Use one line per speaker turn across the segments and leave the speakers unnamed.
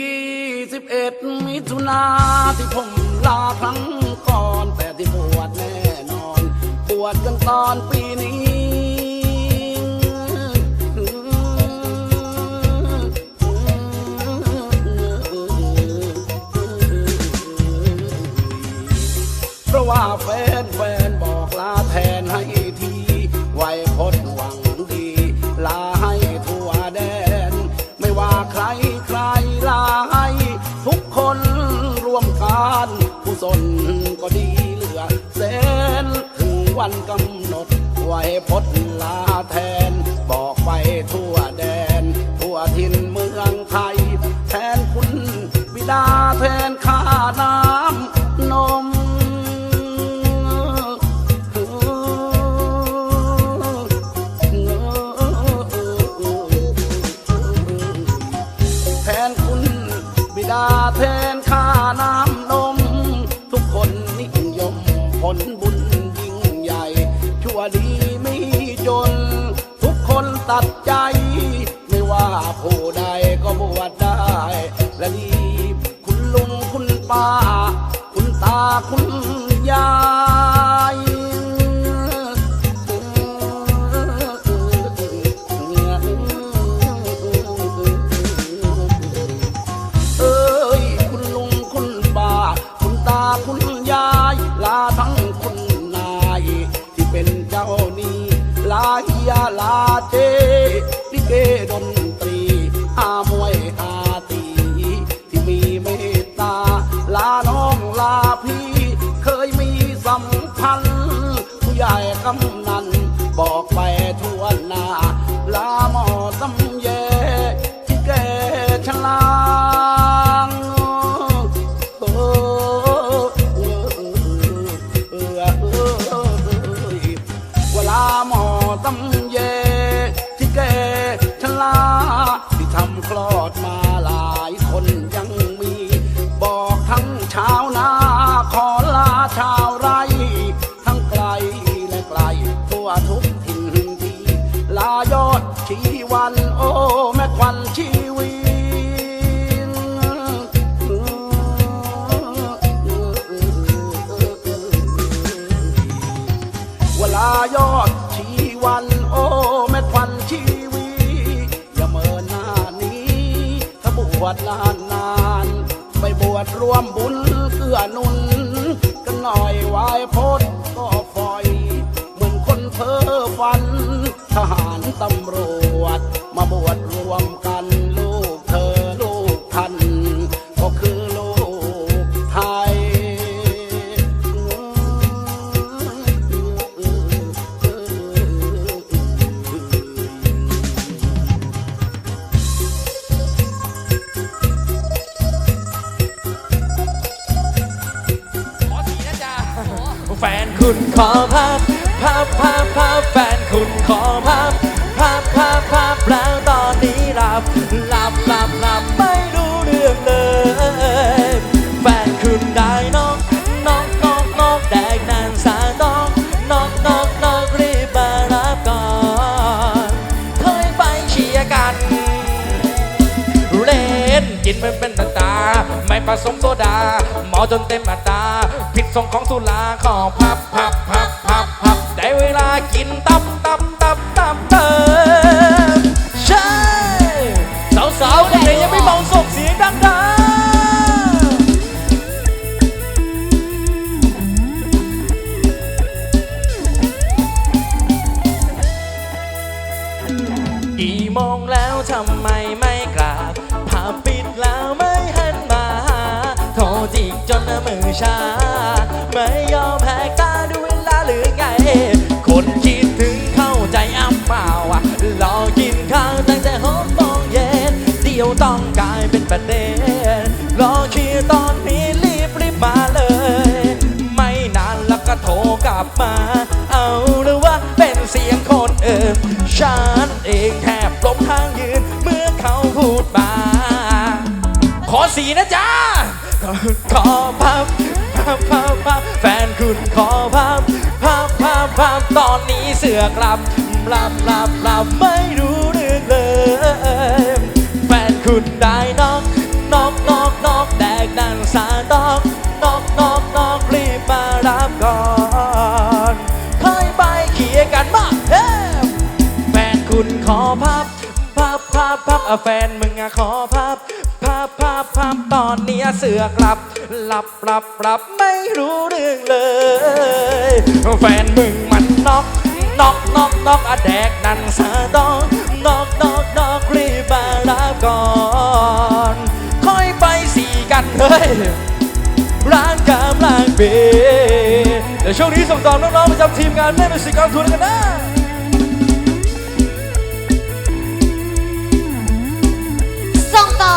ยี่สิบเอ็ดมิถุนาที่ผมลาครั้งก่อน แต่ที่บวชแน่นอนบวชกันตอนปีนี้เพราะว่าแฟันกำหนดไว้พดลาแทน บอกไปทั่วแดน ทั่วทินเมืองไทย แทนคุณบิดาแทนข้าน้ำนมแทนคุณบิดาแทนข้าน้ำ ตัดใจ ไม่ว่าผู้ใดก็บวชได้ และรีบคุณลุงคุณป้า คุณตาคุณายอดชีวันโอ้แม่ควันชีวีอย่าเมินหน้านี้ถ้าบวชนานนานไปบวชร่วมบุญเกื้อนุนกันหน่อยไหวพ้น คุ
ณขอภาพภาพภาพภาพแล้วตอนนี้หลับหลับหลับหลับไม่รู้เรื่องเลย แฟนคุณได้นอกนอกนอกนอกแดกนานสาตองนอกนอกนอกรีบมารับก่อนเคยไปเชียร์กัน
เล่นกินมันเป็นตาตา ไม่ผสมโซดา หมอจนเต็มอัตราผิดทรงของสุราขอพับพับพับพับ เวลากินตับตับตับตับเติม
ใช่สาวๆคนไหนยังไม่มองส่งเสียงดังๆกี่โมงแล้วทำไมไม่กลับผับปิดแล้วไม่หันมาหาโทรจิกจนมือชา เป็นประเด็นรอเชีตอนนี้รีบรีบมาเลย ไม่นานแล้วก็โทรกลับมา เอาหรือว่าเป็นเสียงคนเอื่นฉันเองแทบล้มทางยืนเมื่อเขาพูดมา
ขอสีนะจ๊ะ
ขอพับพับพับพับแฟนคุณขอพับพับพับพับตอนนี้เสือกลับหลับหลับหลับไม่รู้เรื่องเลย แฟนคุณได้ สาดอกนอกนอกนอกรีบมารับก่อน เคยไปเขี่ยกันมาเฮ้
แฟนคุณขอพับพับพับพับแฟนมึงอะขอพับพับพับพับตอนเนี้ยเสือกลับหลับหลับหลับไม่รู้เรื่องเลย แฟนมึงมันนอกนอกนอกนอกอะแดกนั่นสาดอกนอกนอกนอกรีบมารับก่อน เฮ้ยร้านกามลางเบเดี๋ยวช่วงนี้ส่งต่อน้องๆประจำทีมงานเล่นมิวสิกกองทุนกันนะส่งต่อ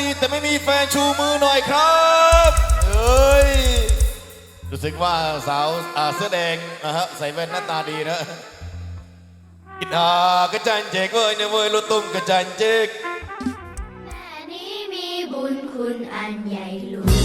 ดีแต่ไม่มีแฟนชูมือหน่อยครับเฮ้ยรู้สึกว่าสาวเสื้อแดงนะฮะใส่แว่นหน้าตาดีนะกินอากระจันเจกเว้ยเนี่ยเว้ยรถตุ้มกระจันเจก
แม่นี้มีบุญคุณอันใหญ่หลวง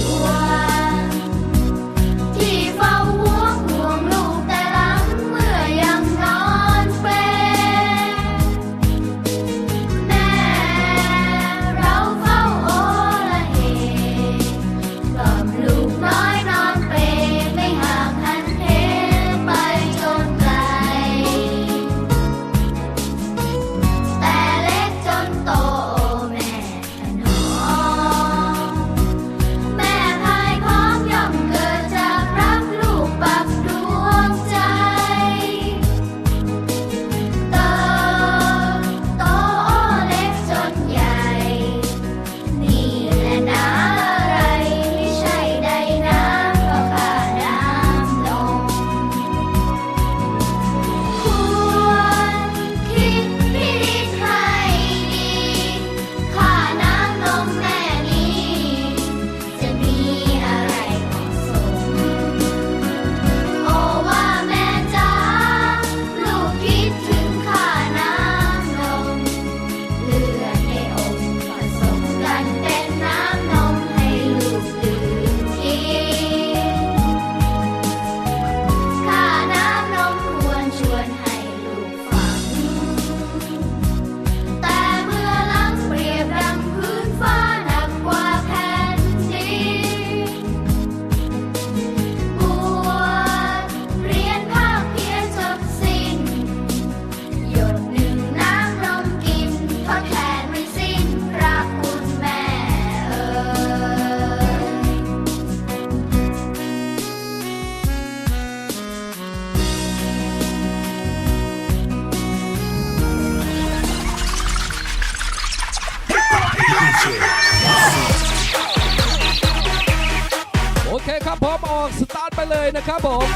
ยนะครับผม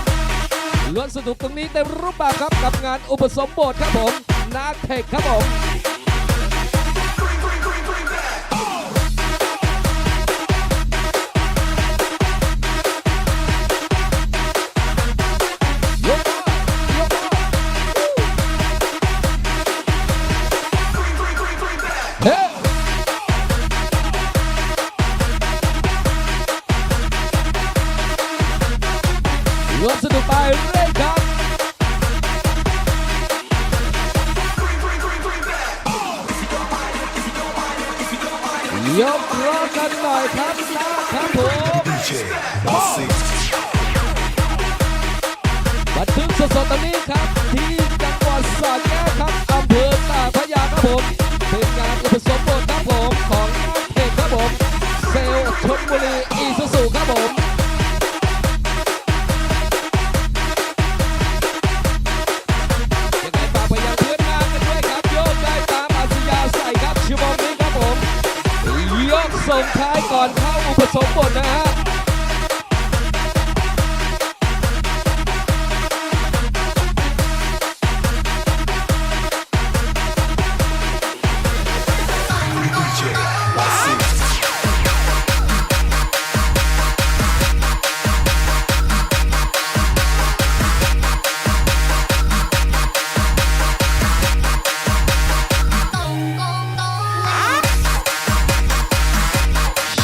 ล้วนสนุกตรงนี้เต็มรูปแบบครับกับงานอุปสมบทครับผมนาเทคครับผม ยกร้องกันหน่อยครับนะครับผมบันทึกสดๆตอนนี้ครับ ที่จังหวัดสระแก้วครับอำเภอตากพระยาครับผมเป็นงานอุปสมบทครับผมของน้องเอกครับผมเซลล์ชนบุรีอีซูซูครับผม สมบทนะฮะ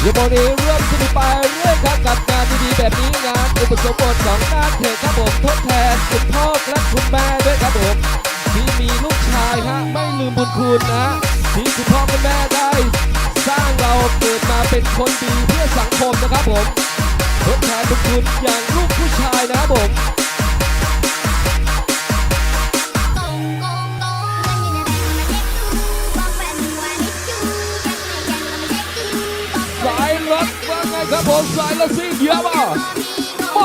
ชั่ว ไปเรื่อยครับกับงานดีๆแบบนี้งานอุปสมบทของนาคเทศครับผมทดแทนคุณพ่อและคุณแม่ด้วยครับผมที่มีลูกชายฮะไม่ลืมบุญคุณนะที่คุณพ่อคุณแม่ได้ สร้างเราเกิดมาเป็นคนดีเพื่อสังคมนะครับผมทดแทนบุญคุณอย่างลูกผู้ชายนะครับผม ว่าไงครับผ